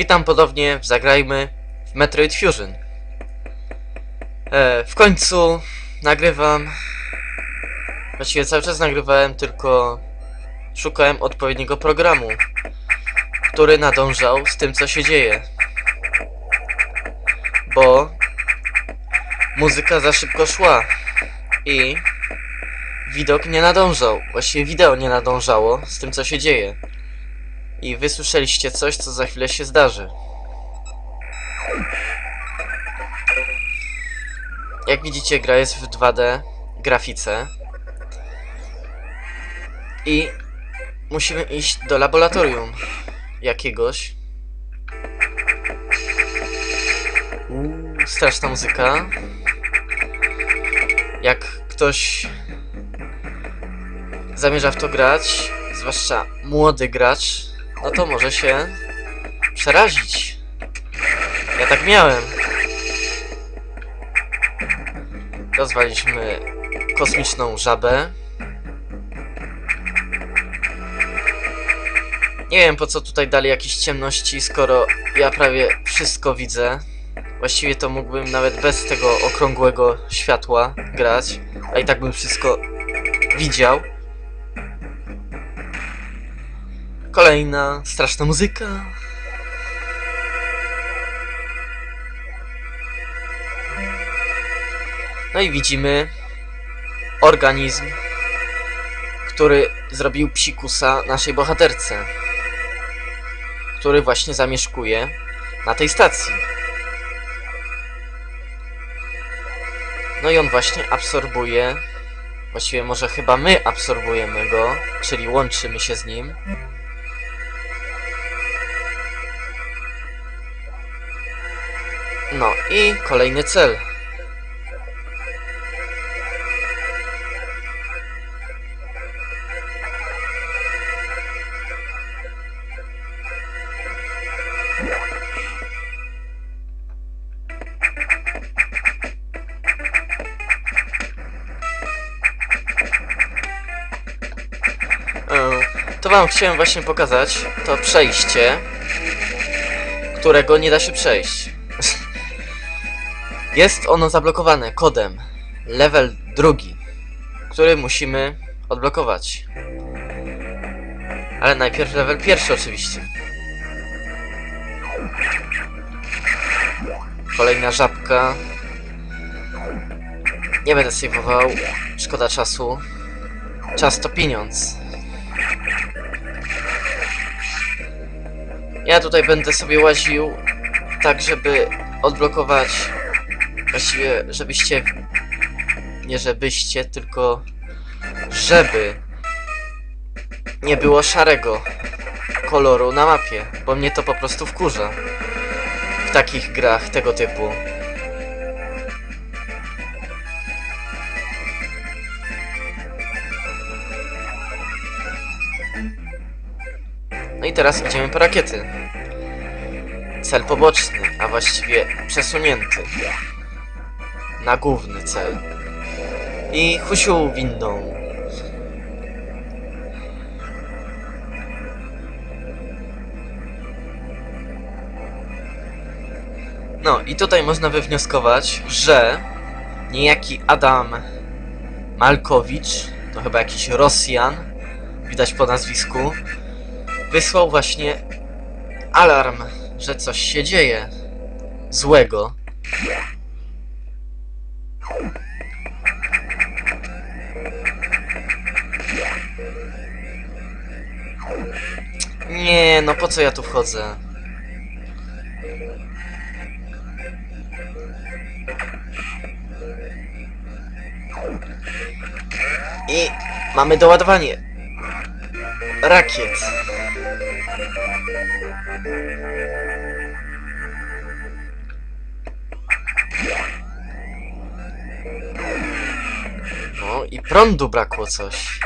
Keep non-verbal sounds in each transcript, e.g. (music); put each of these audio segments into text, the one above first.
Witam ponownie Zagrajmy w Metroid Fusion. E, w końcu nagrywam. Właściwie cały czas nagrywałem, tylko szukałem odpowiedniego programu, który nadążał z tym, co się dzieje. Bo muzyka za szybko szła i widok nie nadążał. Właściwie wideo nie nadążało z tym, co się dzieje. I wysłyszeliście coś, co za chwilę się zdarzy. Jak widzicie, gra jest w 2D grafice. I musimy iść do laboratorium jakiegoś. Straszna muzyka. Jak ktoś zamierza w to grać, zwłaszcza młody gracz, no to może się przerazić. Ja tak miałem. Rozwaliśmy kosmiczną żabę. Nie wiem po co tutaj dali jakieś ciemności, skoro ja prawie wszystko widzę. Właściwie to mógłbym nawet bez tego okrągłego światła grać, a i tak bym wszystko widział. Kolejna straszna muzyka. No i widzimy organizm, który zrobił psikusa naszej bohaterce, który właśnie zamieszkuje na tej stacji. No i on właśnie absorbuje, właściwie może chyba my absorbujemy go, czyli łączymy się z nim. No i kolejny cel. E, To wam chciałem właśnie pokazać to przejście, którego nie da się przejść. Jest ono zablokowane kodem level drugi, który musimy odblokować. Ale najpierw level pierwszy oczywiście. Kolejna żabka. Nie będę saveował, szkoda czasu. Czas to pieniądz. Ja tutaj będę sobie łaził tak, żeby odblokować Właściwie, żebyście... Nie żebyście, tylko... Żeby... Nie było szarego koloru na mapie, bo mnie to po prostu wkurza. W takich grach tego typu. No i teraz idziemy po rakiety. Cel poboczny, a właściwie przesunięty na główny cel. I husiu windą. No i tutaj można wywnioskować, że niejaki Adam Malkowicz, to chyba jakiś Rosjan, widać po nazwisku, wysłał właśnie alarm, że coś się dzieje złego. Nie, no po co ja tu wchodzę? I mamy doładowanie rakiet. No i prądu brakło coś.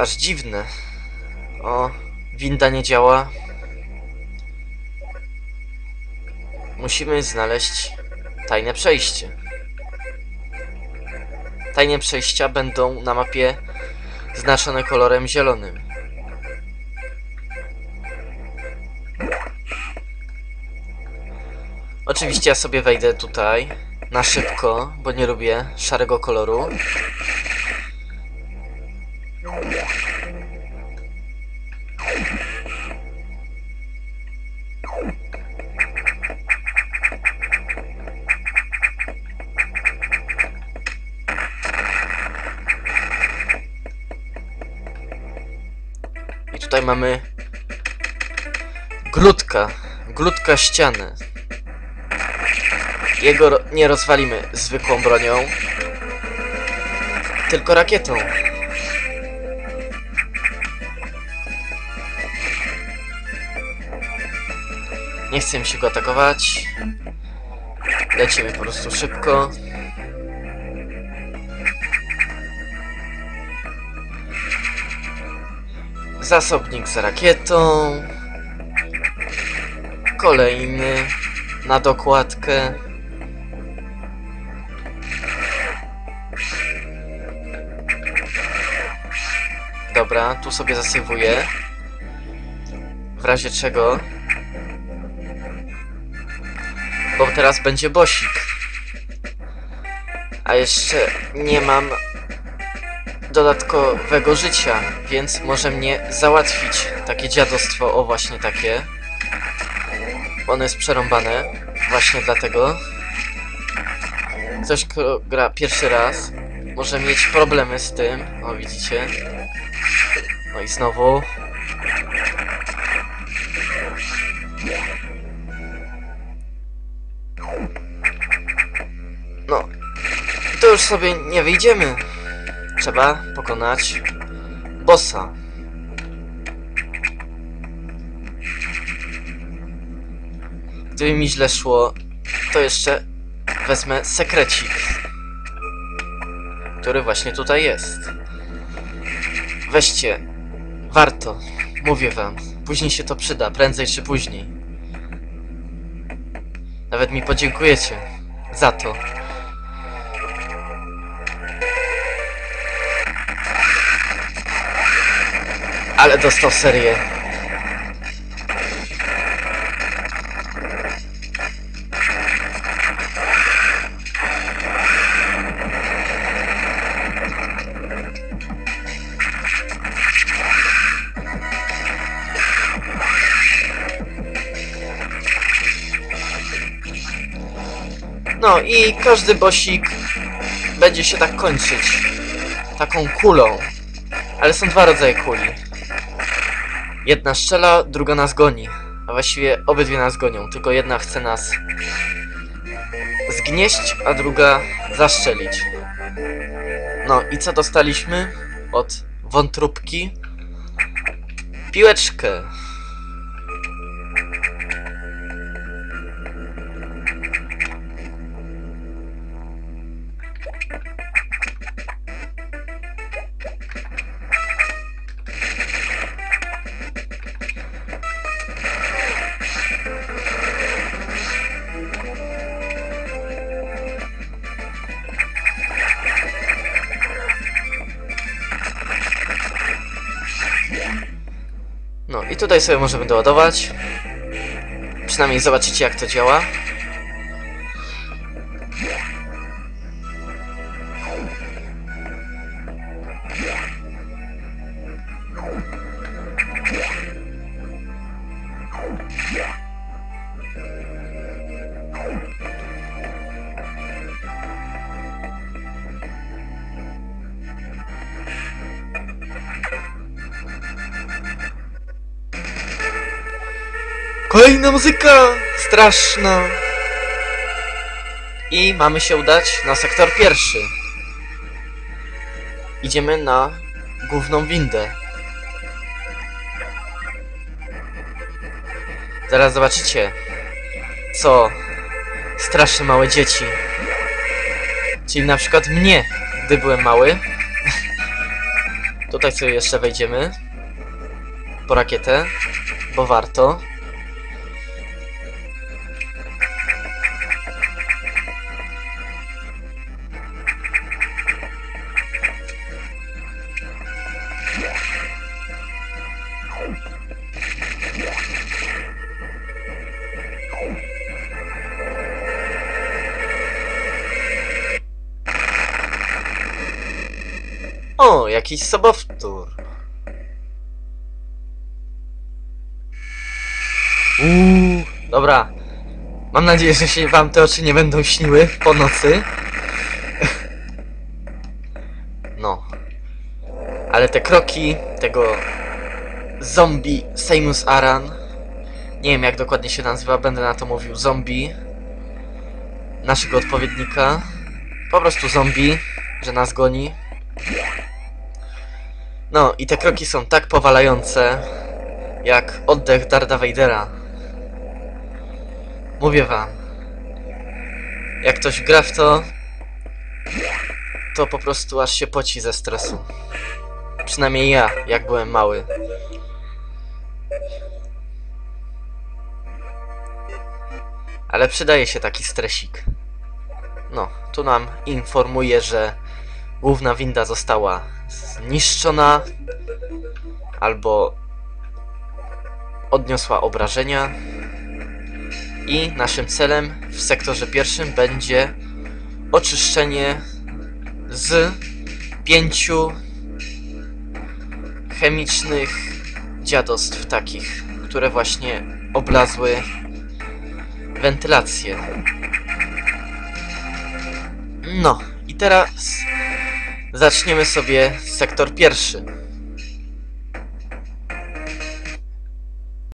aż dziwne. O, winda nie działa. Musimy znaleźć tajne przejście. Tajne przejścia będą na mapie znaczone kolorem zielonym. Oczywiście ja sobie wejdę tutaj na szybko, bo nie lubię szarego koloru. I tutaj mamy Glutka. Glutka ściany. Jego nie rozwalimy zwykłą bronią, tylko rakietą. Nie chcę mi się go atakować. Lecimy po prostu szybko. Zasobnik z rakietą. Kolejny na dokładkę. Dobra, tu sobie zasywuję. W razie czego. Bo teraz będzie bosik. A jeszcze nie mam dodatkowego życia, więc może mnie załatwić takie dziadostwo, o właśnie takie. Ono jest przerąbane, właśnie dlatego. Ktoś, kto gra pierwszy raz, może mieć problemy z tym, o widzicie. No i znowu. Już sobie nie wyjdziemy. Trzeba pokonać bossa. Gdyby mi źle szło, to jeszcze wezmę sekrecik, który właśnie tutaj jest. Weźcie, warto, mówię wam, później się to przyda, prędzej czy później. Nawet mi podziękujecie za to. Ale dostał serię. No i każdy bosik będzie się tak kończyć. Taką kulą. Ale są dwa rodzaje kuli. Jedna strzela, druga nas goni. A właściwie obydwie nas gonią, tylko jedna chce nas zgnieść, a druga zaszczelić. No i co dostaliśmy od wątróbki? Piłeczkę. Tutaj sobie możemy doładować. Przynajmniej zobaczycie jak to działa. Kolejna muzyka! Straszna! I mamy się udać na sektor pierwszy. Idziemy na główną windę. Zaraz zobaczycie, co straszy małe dzieci. Czyli na przykład mnie, gdy byłem mały. (laughs) Tutaj sobie jeszcze wejdziemy. Po rakietę, bo warto. O, jakiś sobowtór. Uuu, dobra. Mam nadzieję, że się wam te oczy nie będą śniły po nocy. (laughs) No. Ale te kroki tego zombie Samus Aran. Nie wiem jak dokładnie się nazywa, będę na to mówił zombie. Naszego odpowiednika. Po prostu zombie, że nas goni. No i te kroki są tak powalające, jak oddech Darda Vadera. Mówię wam. Jak ktoś gra w to, to po prostu aż się poci ze stresu. Przynajmniej ja, jak byłem mały. Ale przydaje się taki stresik. No, tu nam informuje, że główna winda została zniszczona albo odniosła obrażenia i naszym celem w sektorze pierwszym będzie oczyszczenie z pięciu chemicznych dziadostw takich, które właśnie oblazły wentylację. No, i teraz zaczniemy sobie sektor pierwszy.